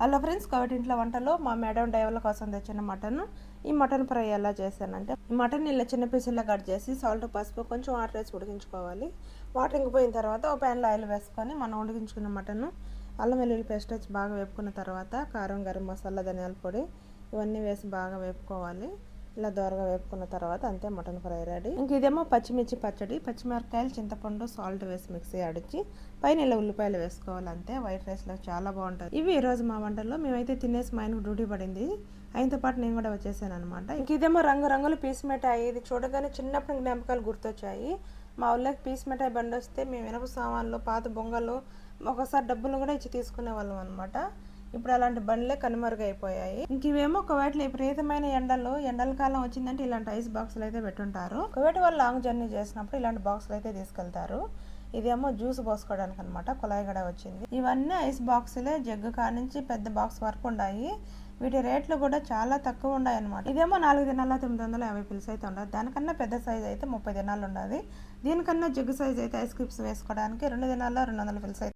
Hello friends కాబట్టి ఇంట్లో వంటలో మా మేడం డైవర్ల కోసం తెచ్చిన మటన్. ఈ మటన్ ఫ్రై ఎలా చేశానంటే ఈ మటన్ ఇలా చిన్న పీసుల్లో కట్ చేసి సాల్ట్ పసుపు కొంచెం వాటర్ వేసి ఉడికించుకోవాలి. వాటర్ ఇంకిపోయిన తర్వాత ఒక ప్యాన్లో ఆయిల్ వేసుకొని మనం ఉడికించుకున్న మటన్ అల్లం వెల్లుల్లి పేస్ట్ వచ్చి బాగా వేపుకున్న తర్వాత కారం గరం మసాలా ధనియాల పొడి ఇవన్నీ వేసి బాగా వేపుకోవాలి. ఇలా దోరగా వేపుకున్న తర్వాత అంతే మటన్ ఫ్రై రెడీ. ఇంక ఇదేమో పచ్చిమిర్చి పచ్చడి పచ్చిమిరపకాయలు చింతపండు సాల్ట్ వేసి మిక్సీ అడిచి పైన ఇలా ఉల్లిపాయలు వేసుకోవాలి అంతే వైట్ రైస్లో చాలా బాగుంటుంది. ఇవి ఈరోజు మా వంటల్లో మేమైతే తినేసి మా ఆయనకు డ్యూటీ పడింది. ఆయనతో పాటు నేను కూడా వచ్చేసాను అనమాట ఇంక ఇదేమో రంగు రంగులు పీస్ మిఠాయి. ఇది చూడగానే చిన్నప్పుడు జ్ఞాపకాలు గుర్తొచ్చాయి. మా ఊళ్ళకి పీస్ మిఠాయి బండి వస్తే మేము ఇనప సామాన్లు పాత బొంగలు ఒకసారి డబ్బులు కూడా ఇచ్చి తీసుకునే వాళ్ళం అనమాట ఇప్పుడు అలాంటి బండ్లే కనుమరుగైపోయాయి. ఇంక ఇవేమో కువైట్లో విపరీతమైన ఎండలు ఎండల కాలం వచ్చిందంటే ఇలాంటి ఐస్ బాక్సులు అయితే పెట్టుంటారు. కువైట్ వాళ్ళు లాంగ్ జర్నీ చేసినప్పుడు ఇలాంటి బాక్సులు అయితే తీసుకెళ్తారు. ఇదేమో జ్యూస్ పోసుకోవడానికి అనమాట కుళాయి వచ్చింది. ఇవన్నీ ఐస్ బాక్సులే జగ్గు కానించి పెద్ద బాక్స్ వరకు ఉన్నాయి వీటి రేట్లు కూడా చాలా తక్కువ ఉన్నాయి అనమాట ఇదేమో నాలుగు దినాల తొమ్మిది వందల యాభై పిల్స్ అయితే ఉండదు దానికన్నా పెద్ద సైజ్ అయితే ముప్పై దినాలు ఉండదు. దీనికన్నా జగ్గు సైజ్ అయితే ఐస్ క్రీమ్స్ వేసుకోవడానికి రెండు దినాల్లో రెండు వందల పిల్స్ అయితే